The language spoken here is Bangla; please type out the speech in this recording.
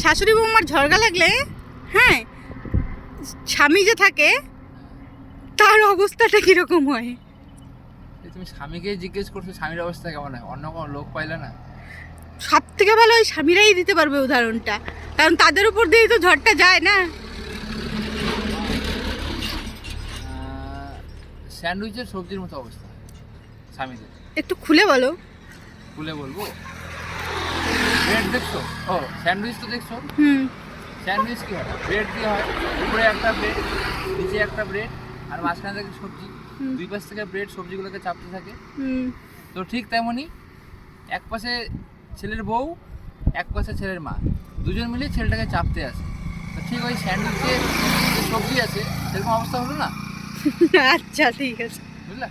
শাশুড়ি বৌমার ঝরগা লাগলে হ্যাঁ স্বামী যে থাকে তার অবস্থাটা কীরকম হয়? তুমি স্বামীকে জিজ্ঞেস করছ স্বামীর অবস্থা কেমন হয়? অন্য কোনো লোক পাইলে না? সব থেকে ভালো ওই স্বামীরাই দিতে পারবে উদাহরণটা। কারণ তাদের উপর দিয়েই তো ঝড়টা যায় না। স্যান্ডউইচের সবজির মতো অবস্থা স্বামীদের। একটু খুলে বলো। খুলে বলব? ব্রেড দেখছ? ও স্যান্ডউইচ তো দেখছ? হুম। স্যান্ডউইচ কি হয়? ব্রেড দিয়ে হয়? উপরে একটা ব্রেড নিচে একটা ব্রেড আর মাঝখানে থাকে সবজি। দুই পাশ থেকে ব্রেড সবজিগুলোকে চাপতে থাকে। হুম। তো ঠিক তেমনই এক পাশে ছেলের বউ এক পাশে ছেলের মা। দুজন মিলে ছেলেটাকে চাপতে আসে। তো ঠিক ওই স্যান্ডউইচে সবজি আছে সেরকম অবস্থা হলো না? আচ্ছা ঠিক আছে। বুঝলা?